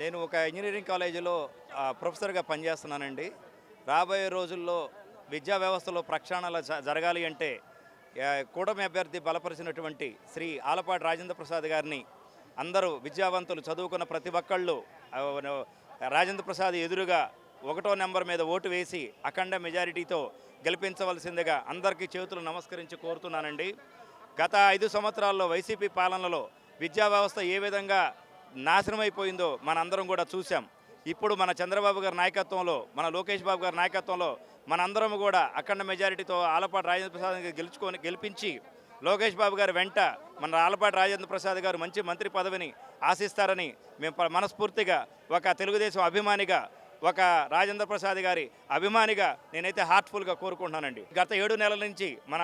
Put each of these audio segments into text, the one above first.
నేను ఒక ఇంజనీరింగ్ కాలేజీలో ప్రొఫెసర్గా పనిచేస్తున్నానండి. రాబోయే రోజుల్లో విద్యా వ్యవస్థలో ప్రక్షాళనలు జ- జరగాలి అంటే కూటమి అభ్యర్థి బలపరిచినటువంటి శ్రీ ఆలపాటి రాజేంద్ర ప్రసాద్ గారిని అందరూ విద్యావంతులు చదువుకున్న ప్రతి ఒక్కళ్ళు రాజేంద్ర ప్రసాద్ ఎదురుగా ఒకటో నెంబర్ మీద ఓటు వేసి అఖండ మెజారిటీతో గెలిపించవలసిందిగా అందరికీ చేతులు నమస్కరించి కోరుతున్నానండి. గత ఐదు సంవత్సరాల్లో వైసీపీ పాలనలో విద్యా వ్యవస్థ ఏ విధంగా నాశనమైపోయిందో మనందరం కూడా చూసాం ఇప్పుడు మన చంద్రబాబు గారి నాయకత్వంలో మన లోకేష్ బాబు గారి నాయకత్వంలో మనందరం కూడా అఖండ మెజారిటీతో ఆలపాటి రాజేంద్ర ప్రసాద్ గెలుచుకొని గెలిపించి లోకేష్ బాబు గారి వెంట మన ఆలపాటి రాజేంద్ర ప్రసాద్ గారు మంచి మంత్రి పదవిని ఆశిస్తారని మేము మనస్ఫూర్తిగా ఒక తెలుగుదేశం అభిమానిగా ఒక రాజేంద్ర ప్రసాద్ గారి అభిమానిగా నేనైతే హార్ట్ఫుల్గా కోరుకుంటున్నానండి. గత ఏడు నెలల నుంచి మన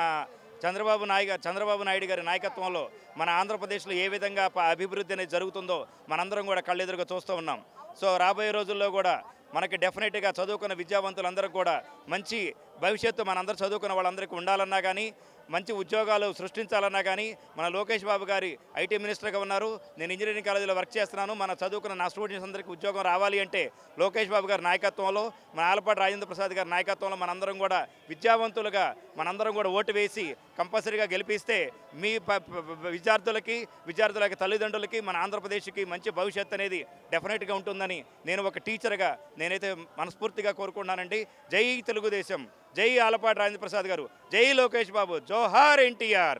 చంద్రబాబు నాయుడు చంద్రబాబు నాయుడు గారి నాయకత్వంలో మన ఆంధ్రప్రదేశ్లో ఏ విధంగా అభివృద్ధి అనేది జరుగుతుందో మనందరం కూడా కళ్ళెదురుగా చూస్తూ ఉన్నాం. సో రాబోయే రోజుల్లో కూడా మనకి డెఫినెట్గా చదువుకున్న విద్యావంతులందరూ కూడా మంచి భవిష్యత్తు మనందరూ చదువుకున్న వాళ్ళందరికీ ఉండాలన్నా కానీ మంచి ఉద్యోగాలు సృష్టించాలన్నా కానీ మన లోకేష్ బాబు గారి ఐటీ మినిస్టర్గా ఉన్నారు. నేను ఇంజనీరింగ్ కాలేజీలో వర్క్ చేస్తున్నాను. మన చదువుకున్న నా స్టూడెంట్స్ అందరికీ ఉద్యోగం రావాలి అంటే లోకేష్ బాబు గారి నాయకత్వంలో మన ఆలపాటి రాజేంద్ర ప్రసాద్ గారి నాయకత్వంలో మనందరం కూడా విద్యావంతులుగా మనందరం కూడా ఓటు వేసి కంపల్సరీగా గెలిపిస్తే మీ ప- విద్యార్థులకి విద్యార్థులకి తల్లిదండ్రులకి మన ఆంధ్రప్రదేశ్కి మంచి భవిష్యత్తు అనేది డెఫినెట్గా ఉంటుందని నేను ఒక టీచర్గా నేనైతే మనస్ఫూర్తిగా కోరుకుంటున్నానండి. జై తెలుగుదేశం. జై ఆలపాటి రాజేంద్ర ప్రసాద్ గారు. జై లోకేష్ బాబు. జోహార్ ఎన్టీఆర్.